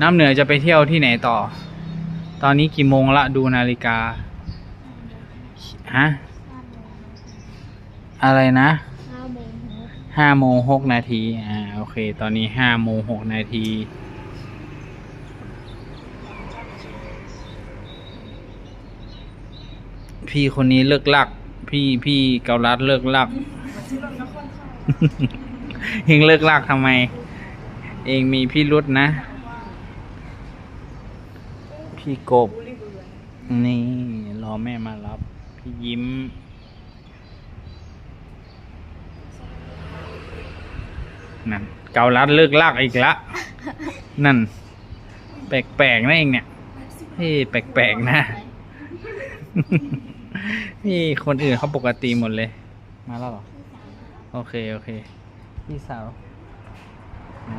น้ำเหนือจะไปเที่ยวที่ไหนต่อ ตอนนี้กี่โมงละดูนาฬิกา ฮะ อะไรนะห้าโมงหกนาที อ่า โอเค ตอนนี้ห้าโมงหกนาที พี่คนนี้เลิกลัก พี่พี่เกาลัดเลิกลักเองเลิกลักทำไม เองมีพี่รุษนะ พี่กบ นี่ รอแม่มารับ พี่ยิ้ม นั่น เกาลัดเลิกลากอีกละ นั่น แปลกๆนะเองเนี่ยเฮ้ยแปลกๆนะ นี่คนอื่นเขาปกติหมดเลย มาแล้วหรอ โอเค โอเค พี่สาวอ๋อ